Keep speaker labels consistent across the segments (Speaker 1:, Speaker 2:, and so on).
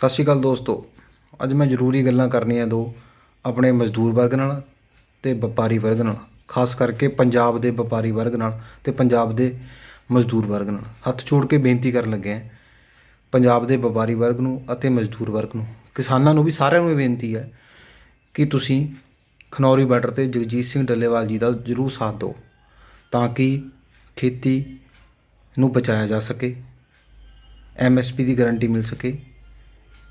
Speaker 1: ਸਤਿ ਸ਼੍ਰੀ ਅਕਾਲ ਦੋਸਤੋ। ਅੱਜ ਮੈਂ ਜ਼ਰੂਰੀ ਗੱਲਾਂ ਕਰਨੀਆਂ ਦੋ ਆਪਣੇ ਮਜ਼ਦੂਰ ਵਰਗ ਨਾਲ ਅਤੇ ਵਪਾਰੀ ਵਰਗ ਨਾਲ, ਖਾਸ ਕਰਕੇ ਪੰਜਾਬ ਦੇ ਵਪਾਰੀ ਵਰਗ ਨਾਲ ਅਤੇ ਪੰਜਾਬ ਦੇ ਮਜ਼ਦੂਰ ਵਰਗ ਨਾਲ। ਹੱਥ ਜੋੜ ਕੇ ਬੇਨਤੀ ਕਰਨ ਲੱਗੇ ਹਾਂ, ਪੰਜਾਬ ਦੇ ਵਪਾਰੀ ਵਰਗ ਨੂੰ ਅਤੇ ਮਜ਼ਦੂਰ ਵਰਗ ਨੂੰ। ਕਿਸਾਨਾਂ ਨੂੰ ਵੀ ਸਾਰਿਆਂ ਨੂੰ ਇਹ ਬੇਨਤੀ ਹੈ ਕਿ ਤੁਸੀਂ ਖਨੌਰੀ ਬਾਰਡਰ ਤੇ ਜਗਜੀਤ ਸਿੰਘ ਡੱਲੇਵਾਲ ਜੀ ਦਾ ਜ਼ਰੂਰ ਸਾਥ ਦਿਓ ਤਾਂ ਕਿ ਖੇਤੀ ਨੂੰ ਬਚਾਇਆ ਜਾ ਸਕੇ ਐਮਐਸਪੀ ਦੀ ਗਾਰੰਟੀ ਮਿਲ ਸਕੇ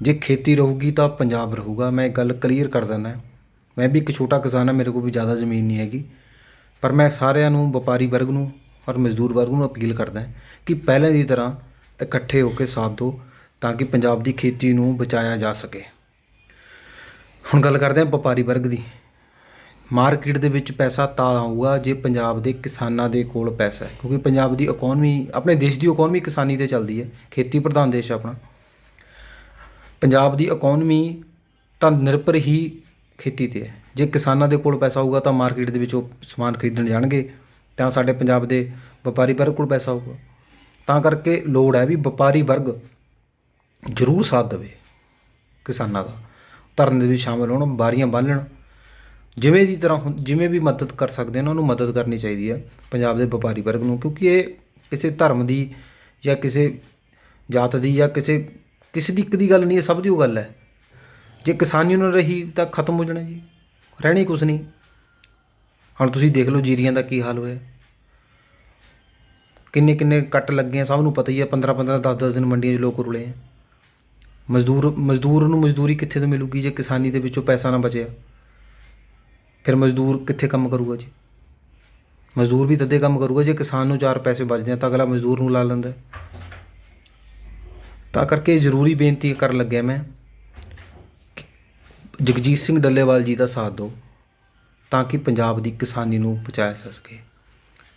Speaker 1: ਜੇ ਖੇਤੀ ਰਹੂਗੀ ਤਾਂ ਪੰਜਾਬ ਰਹੂਗਾ। ਮੈਂ ਗੱਲ ਕਲੀਅਰ ਕਰ ਦਿੰਦਾ। ਮੈਂ ਵੀ ਇੱਕ ਛੋਟਾ ਕਿਸਾਨ ਹਾਂ, ਮੇਰੇ ਕੋਲ ਵੀ ਜ਼ਿਆਦਾ ਜ਼ਮੀਨ ਨਹੀਂ ਹੈਗੀ। ਪਰ ਮੈਂ ਸਾਰਿਆਂ ਨੂੰ, ਵਪਾਰੀ ਵਰਗ ਨੂੰ ਔਰ ਮਜ਼ਦੂਰ ਵਰਗ ਨੂੰ ਅਪੀਲ ਕਰਦਾ ਕਿ ਪਹਿਲਾਂ ਦੀ ਤਰ੍ਹਾਂ ਇਕੱਠੇ ਹੋ ਕੇ ਸਾਥ ਦਿਓ ਤਾਂ ਕਿ ਪੰਜਾਬ ਦੀ ਖੇਤੀ ਨੂੰ ਬਚਾਇਆ ਜਾ ਸਕੇ। ਹੁਣ ਗੱਲ ਕਰਦੇ ਹਾਂ ਵਪਾਰੀ ਵਰਗ ਦੀ। ਮਾਰਕੀਟ ਦੇ ਵਿੱਚ ਪੈਸਾ ਤਾਂ ਆਊਗਾ ਜੇ ਪੰਜਾਬ ਦੇ ਕਿਸਾਨਾਂ ਦੇ ਕੋਲ ਪੈਸਾ ਹੈ। ਕਿਉਂਕਿ ਪੰਜਾਬ ਦੀ ਇਕਨੋਮੀ ਆਪਣੇ ਦੇਸ਼ ਦੀ ਇਕਨੋਮੀ ਕਿਸਾਨੀ ਤੇ ਚੱਲਦੀ ਹੈ। ਖੇਤੀ ਪ੍ਰਧਾਨ ਦੇਸ਼ ਹੈ ਆਪਣਾ। ਪੰਜਾਬ ਦੀ ਇਕੋਨਮੀ ਤਾਂ ਨਿਰਭਰ ਹੀ ਖੇਤੀ ਤੇ ਹੈ। ਜੇ ਕਿਸਾਨਾਂ ਦੇ ਕੋਲ ਪੈਸਾ ਹੋਊਗਾ ਤਾਂ ਮਾਰਕੀਟ ਦੇ ਵਿੱਚ ਉਹ ਸਮਾਨ ਖਰੀਦਣ ਜਾਣਗੇ, ਤਾਂ ਸਾਡੇ ਪੰਜਾਬ ਦੇ ਵਪਾਰੀ ਵਰਗ ਕੋਲ ਪੈਸਾ ਹੋਊਗਾ। ਤਾਂ ਕਰਕੇ ਲੋੜ ਹੈ ਵੀ ਵਪਾਰੀ ਵਰਗ ਜ਼ਰੂਰ ਸਾਥ ਦੇਵੇ ਕਿਸਾਨਾਂ ਦਾ। ਧਰਨੇ ਦੇ ਵਿੱਚ ਸ਼ਾਮਲ ਹੋਣ ਬਾਰੀਆਂ ਬੰਨ੍ਹਣ, ਜਿਵੇਂ ਦੀ ਤਰ੍ਹਾਂ ਹੁੰ- ਜਿਵੇਂ ਵੀ ਮਦਦ ਕਰ ਸਕਦੇ ਨੇ ਉਹਨੂੰ ਮਦਦ ਕਰਨੀ ਚਾਹੀਦੀ ਹੈ ਪੰਜਾਬ ਦੇ ਵਪਾਰੀ ਵਰਗ ਨੂੰ, ਕਿਉਂਕਿ ਇਹ ਕਿਸੇ ਧਰਮ ਦੀ ਜਾਂ ਕਿਸੇ ਜਾਤ ਦੀ ਜਾਂ ਕਿਸੇ ਕਿਸੇ ਦੀ ਇੱਕ ਦੀ ਗੱਲ ਨਹੀਂ, ਇਹ ਸਭ ਦੀ ਉਹ ਗੱਲ ਹੈ। ਜੇ ਕਿਸਾਨੀ ਨੂੰ ਰਹੀ ਤਾਂ ਖਤਮ ਹੋ ਜਾਣਾ ਜੀ। ਰਹਿਣੀ ਕੁਛ ਨਹੀਂ। ਹੁਣ ਤੁਸੀਂ ਦੇਖ ਲਓ ਜੀਰੀਆਂ ਦਾ ਕੀ ਹਾਲ ਹੋਇਆ। ਕਿੰਨੇ ਕਿੰਨੇ ਕੱਟ ਲੱਗੇ ਆ, ਸਭ ਨੂੰ ਪਤਾ ਹੀ ਹੈ 15 15 10 10 ਦਿਨ ਮੰਡੀਆਂ 'ਚ ਲੋਕ ਰੁਲੇ ਆ। ਮਜ਼ਦੂਰ ਮਜ਼ਦੂਰ ਨੂੰ ਮਜ਼ਦੂਰੀ ਕਿੱਥੇ ਤੋਂ ਮਿਲੂਗੀ ਜੇ ਕਿਸਾਨੀ ਦੇ ਵਿੱਚੋਂ ਪੈਸਾ ਨਾ ਬਚਿਆ? ਫਿਰ ਮਜ਼ਦੂਰ ਕਿੱਥੇ ਕੰਮ ਕਰੂਗਾ ਜੀ? ਮਜ਼ਦੂਰ ਵੀ ਤਦੇ ਕੰਮ ਕਰੂਗਾ ਜੇ ਕਿਸਾਨ ਨੂੰ ਚਾਰ ਪੈਸੇ ਬਚਦੇ ਆ, ਤਾਂ ਅਗਲਾ ਮਜ਼ਦੂਰ ਨੂੰ ਲਾ ਲੈਂਦਾ। ਤਾਂ ਕਰਕੇ ਜ਼ਰੂਰੀ ਬੇਨਤੀ ਕਰਨ ਲੱਗਿਆ ਮੈਂ ਜਗਜੀਤ ਸਿੰਘ ਡੱਲੇਵਾਲ ਜੀ ਦਾ ਸਾਥ ਦਿਓ ਤਾਂ ਕਿ ਪੰਜਾਬ ਦੀ ਕਿਸਾਨੀ ਨੂੰ ਬਚਾਇਆ ਜਾ ਸਕੇ।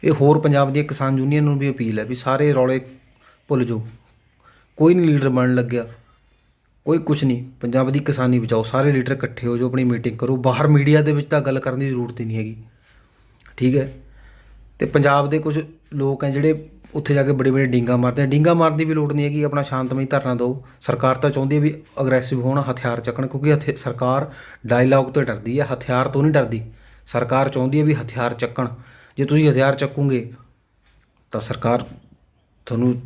Speaker 1: ਇਹ ਹੋਰ ਪੰਜਾਬ ਦੀ ਕਿਸਾਨ ਯੂਨੀਅਨ ਨੂੰ ਵੀ ਅਪੀਲ ਹੈ ਵੀ ਸਾਰੇ ਰੌਲੇ ਭੁੱਲ ਜਾਓ। ਕੋਈ ਨਹੀਂ ਲੀਡਰ ਬਣਨ ਲੱਗਿਆ। ਕੋਈ ਕੁਝ ਨਹੀਂ। ਪੰਜਾਬ ਦੀ ਕਿਸਾਨੀ ਬਚਾਓ। ਸਾਰੇ ਲੀਡਰ ਇਕੱਠੇ ਹੋ ਜਾਓ, ਆਪਣੀ ਮੀਟਿੰਗ ਕਰੋ। ਬਾਹਰ ਮੀਡੀਆ ਦੇ ਵਿੱਚ ਤਾਂ ਗੱਲ ਕਰਨ ਦੀ ਜ਼ਰੂਰਤ ਹੀ ਨਹੀਂ ਹੈਗੀ। ਠੀਕ ਹੈ। ਤੇ ਪੰਜਾਬ ਦੇ ਕੁਝ ਲੋਕ ਹੈ ਜਿਹੜੇ ਉੱਥੇ ਜਾ ਕੇ ਬੜੇ ਬੜੇ ਡਿੰਗਾ ਮਾਰਦੇ ਆ। ਡਿੰਗਾ ਮਾਰਨ ਦੀ ਵੀ ਲੋੜ ਨਹੀਂ ਹੈਗੀ, ਆਪਣਾ ਸ਼ਾਂਤਮਈ ਧਰਨਾ ਦਿਓ। ਸਰਕਾਰ ਤਾਂ ਚਾਹੁੰਦੀ ਹੈ ਵੀ ਅਗਰੈਸਿਵ ਹੋਣ, ਹਥਿਆਰ ਚੱਕਣ, ਕਿਉਂਕਿ ਹਥਿ- ਸਰਕਾਰ ਡਾਇਲੌਗ ਤੋਂ ਡਰਦੀ ਹੈ ਹਥਿਆਰ ਤੋਂ ਨਹੀਂ ਡਰਦੀ। ਸਰਕਾਰ ਚਾਹੁੰਦੀ ਹੈ ਵੀ ਹਥਿਆਰ ਚੱਕਣ। ਜੇ ਤੁਸੀਂ ਹਥਿਆਰ ਚੱਕੋਗੇ, ਤਾਂ ਸਰਕਾਰ ਤੁਹਾਨੂੰ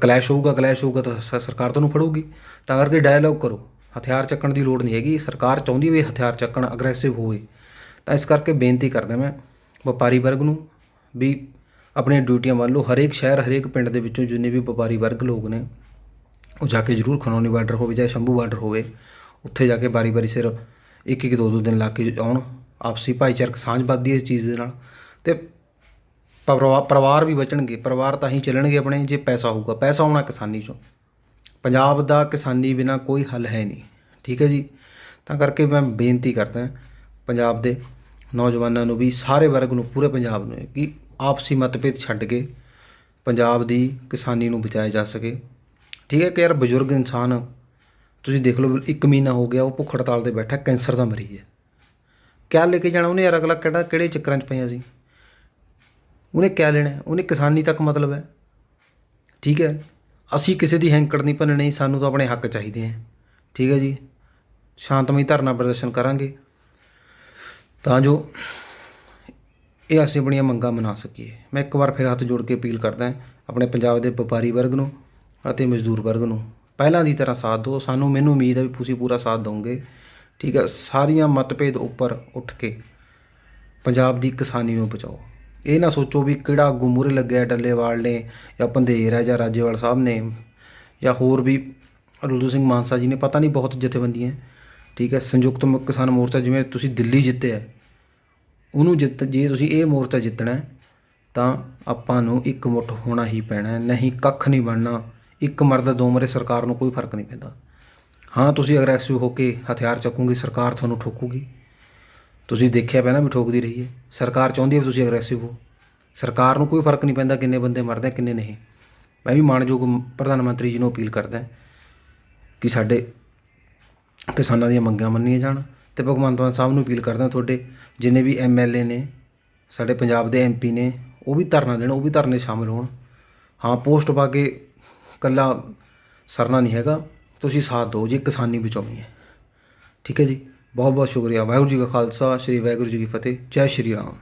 Speaker 1: ਕਲੈਸ਼ ਹੋਊਗਾ ਕਲੈਸ਼ ਹੋਊਗਾ ਤਾਂ ਸਰਕਾਰ ਤੁਹਾਨੂੰ ਫੜੂਗੀ। ਤਾਂ ਕਰਕੇ ਡਾਇਲੌਗ ਕਰੋ। ਹਥਿਆਰ ਚੱਕਣ ਦੀ ਲੋੜ ਨਹੀਂ ਹੈਗੀ। ਸਰਕਾਰ ਚਾਹੁੰਦੀ ਵੀ ਹਥਿਆਰ ਚੱਕਣ ਅਗਰੈਸਿਵ ਹੋਵੇ। ਤਾਂ ਇਸ ਕਰਕੇ ਬੇਨਤੀ ਕਰਦਾ ਮੈਂ ਵਪਾਰੀ ਵਰਗ ਨੂੰ ਵੀ ਆਪਣੀਆਂ ਡਿਊਟੀਆਂ ਮੰਨ ਲਓ, ਹਰੇਕ ਸ਼ਹਿਰ, ਹਰੇਕ ਪਿੰਡ ਦੇ ਵਿੱਚੋਂ ਜਿੰਨੇ ਵੀ ਵਪਾਰੀ ਵਰਗ ਲੋਕ ਨੇ, ਉਹ ਜਾ ਕੇ ਜ਼ਰੂਰ ਖਨੌਣੀ ਬਾਰਡਰ ਹੋਵੇ ਚਾਹੇ ਸ਼ੰਭੂ ਬਾਰਡਰ ਹੋਵੇ, ਉੱਥੇ ਜਾ ਕੇ ਬਾਰੀ ਬਾਰੀ ਸਿਰ ਇੱਕ ਇੱਕ, ਦੋ ਦੋ ਦਿਨ ਲਾ ਕੇ ਆਉਣ, ਆਪਸੀ ਭਾਈਚਾਰਕ ਸਾਂਝ ਵੱਧਦੀ ਹੈ ਇਸ ਚੀਜ਼ ਦੇ ਨਾਲ ਤੇ ਪਰਿਵਾ- ਪਰਿਵਾਰ ਵੀ ਬਚਣਗੇ, ਪਰਿਵਾਰ ਤਾਂ ਹੀ ਚੱਲਣਗੇ ਆਪਣੇ, ਜੇ ਪੈਸਾ ਹੋਊਗਾ। ਪੈਸਾ ਆਉਣਾ ਕਿਸਾਨੀ ਚੋਂ। ਪੰਜਾਬ ਦਾ ਕਿਸਾਨੀ ਬਿਨਾ ਕੋਈ ਹੱਲ ਹੈ ਨਹੀਂ। ਠੀਕ ਹੈ ਜੀ? ਤਾਂ ਕਰਕੇ ਮੈਂ ਬੇਨਤੀ ਕਰਦਾ ਪੰਜਾਬ ਦੇ ਨੌਜਵਾਨਾਂ ਨੂੰ ਵੀ, ਸਾਰੇ ਵਰਗ ਨੂੰ, ਪੂਰੇ ਪੰਜਾਬ ਨੂੰ, ਕਿ ਆਪਸੀ ਮਤਭੇਦ ਛੱਡ ਕੇ ਪੰਜਾਬ ਦੀ ਕਿਸਾਨੀ ਨੂੰ ਬਚਾਇਆ ਜਾ ਸਕੇ। ਠੀਕ ਹੈ ਕਿ ਯਾਰ ਬਜ਼ੁਰਗ ਇਨਸਾਨ, ਤੁਸੀਂ ਦੇਖ ਲਓ, ਇੱਕ ਮਹੀਨਾ ਹੋ ਗਿਆ, ਉਹ ਭੁੱਖ ਹੜਤਾਲ ਤੇ ਬੈਠਾ, ਕੈਂਸਰ ਦਾ ਮਰੀਜ਼ ਹੈ। ਕਿਆ ਲੈ ਕੇ ਜਾਣਾ ਉਹਨੇ ਯਾਰ ਅਗਲਾ, ਕਿਹੜਾ, ਕਿਹੜੇ ਚੱਕਰਾਂ 'ਚ ਪਈਆਂ ਸੀ ਉਹਨੇ ਕਿਆ ਲੈਣਾ? ਉਹਨੇ ਕਿਸਾਨੀ ਤੱਕ ਮਤਲਬ ਹੈ। ਠੀਕ ਹੈ, ਅਸੀਂ ਕਿਸੇ ਦੀ ਹੈਂਕੜ ਨਹੀਂ ਭੰਨਣੀ, ਸਾਨੂੰ ਤਾਂ ਆਪਣੇ ਹੱਕ ਚਾਹੀਦੇ ਹੈ। ਠੀਕ ਹੈ ਜੀ, ਸ਼ਾਂਤਮਈ ਧਰਨਾ ਪ੍ਰਦਰਸ਼ਨ ਕਰਾਂਗੇ। ਤਾਂ ਜੋ ਇਹ ਅਸੀਂ ਆਪਣੀਆਂ ਮੰਗਾਂ ਮਨਾ ਸਕੀਏ। ਮੈਂ ਇੱਕ ਵਾਰ ਫਿਰ ਹੱਥ ਜੋੜ ਕੇ ਅਪੀਲ ਕਰਦਾ ਆਪਣੇ ਪੰਜਾਬ ਦੇ ਵਪਾਰੀ ਵਰਗ ਨੂੰ ਅਤੇ ਮਜ਼ਦੂਰ ਵਰਗ ਨੂੰ, ਪਹਿਲਾਂ ਦੀ ਤਰ੍ਹਾਂ ਸਾਥ ਦਿਓ। ਸਾਨੂੰ ਮੈਨੂੰ ਉਮੀਦ ਹੈ ਵੀ ਤੁਸੀਂ ਪੂਰਾ ਸਾਥ ਦਿਓਗੇ। ਠੀਕ ਹੈ, ਸਾਰੀਆਂ ਮਤਭੇਦ ਉੱਪਰ ਉੱਠ ਕੇ ਪੰਜਾਬ ਦੀ ਕਿਸਾਨੀ ਨੂੰ ਬਚਾਓ। ਇਹ ਨਾ ਸੋਚੋ ਵੀ ਕਿਹੜਾ ਆਗੂ ਲੱਗਿਆ ਡੱਲੇਵਾਲ ਨੇ ਜਾਂ ਪੰਧੇਰ ਹੈ ਜਾਂ ਰਾਜੇਵਾਲ ਸਾਹਿਬ ਨੇ ਜਾਂ ਹੋਰ ਵੀ ਰੁੱਦੂ ਸਿੰਘ ਮਾਨਸਾ ਜੀ ਨੇ, ਪਤਾ ਨਹੀਂ ਬਹੁਤ ਜਥੇਬੰਦੀਆਂ। ਠੀਕ ਹੈ, ਸੰਯੁਕਤ ਕਿਸਾਨ ਮੋਰਚਾ ਜਿਵੇਂ ਤੁਸੀਂ ਦਿੱਲੀ ਜਿੱਤਿਆ ਉਹਨੂੰ ਜਿੱਤ, ਜੇ ਤੁਸੀਂ ਇਹ ਮੋਰਚਾ ਜਿੱਤਣਾ ਤਾਂ ਆਪਾਂ ਨੂੰ ਇੱਕ ਮੁੱਠ ਹੋਣਾ ਹੀ ਪੈਣਾ ਨਹੀਂ ਕੱਖ ਨਹੀਂ ਬਣਨਾ, ਇੱਕ ਮਰਦ ਦੋ ਮਰੇ ਸਰਕਾਰ ਨੂੰ ਕੋਈ ਫ਼ਰਕ ਨਹੀਂ ਪੈਂਦਾ। ਹਾਂ, ਤੁਸੀਂ ਅਗਰੈਸਿਵ ਹੋ ਕੇ ਹਥਿਆਰ ਚੱਕੋਗੇ, ਸਰਕਾਰ ਤੁਹਾਨੂੰ ਠੋਕੂਗੀ। ਤੁਸੀਂ ਦੇਖਿਆ ਪਿਆ ਵੀ ਠੋਕਦੀ ਰਹੀ ਹੈ। ਸਰਕਾਰ ਚਾਹੁੰਦੀ ਹੈ ਵੀ ਤੁਸੀਂ ਅਗਰੈਸਿਵ ਹੋ। ਸਰਕਾਰ ਨੂੰ ਕੋਈ ਫ਼ਰਕ ਨਹੀਂ ਪੈਂਦਾ ਕਿੰਨੇ ਬੰਦੇ ਮਰਦੇ ਕਿੰਨੇ ਨਹੀਂ। ਮੈਂ ਵੀ ਮਾਣਯੋਗ ਪ੍ਰਧਾਨ ਮੰਤਰੀ ਜੀ ਨੂੰ ਅਪੀਲ ਕਰਦਾ ਕਿ ਸਾਡੇ ਕਿਸਾਨਾਂ ਦੀਆਂ ਮੰਗਾਂ ਮੰਨੀਆਂ ਜਾਣ। ਅਤੇ ਭਗਵੰਤ ਮਾਨ ਸਾਹਿਬ ਨੂੰ ਅਪੀਲ ਕਰਦਾ ਤੁਹਾਡੇ, ਜਿੰਨੇ ਵੀ ਐਮਐਲਏ ਨੇ, ਸਾਡੇ ਪੰਜਾਬ ਦੇ ਐਮਪੀ ਨੇ, ਉਹ ਵੀ ਧਰਨਾ ਦੇਣ, ਉਹ ਵੀ ਧਰਨੇ ਸ਼ਾਮਲ ਹੋਣ। ਹਾਂ, ਪੋਸਟ ਪਾ ਕੇ ਕੱਲਾ ਸਰਨਾ ਨਹੀਂ ਹੈਗਾ, ਤੁਸੀਂ ਸਾਥ ਦਿਓ ਜੀ ਕਿਸਾਨੀ ਬਚਾਉਣੀ ਹੈ। ਠੀਕ ਹੈ ਜੀ? ਬਹੁਤ ਬਹੁਤ ਸ਼ੁਕਰੀਆ, ਵਾਹਿਗੁਰੂ ਜੀ ਕਾ ਖਾਲਸਾ, ਸ੍ਰੀ ਵਾਹਿਗੁਰੂ ਜੀ ਕੀ ਫਤਿਹ, ਜੈ ਸ਼੍ਰੀ ਰਾਮ।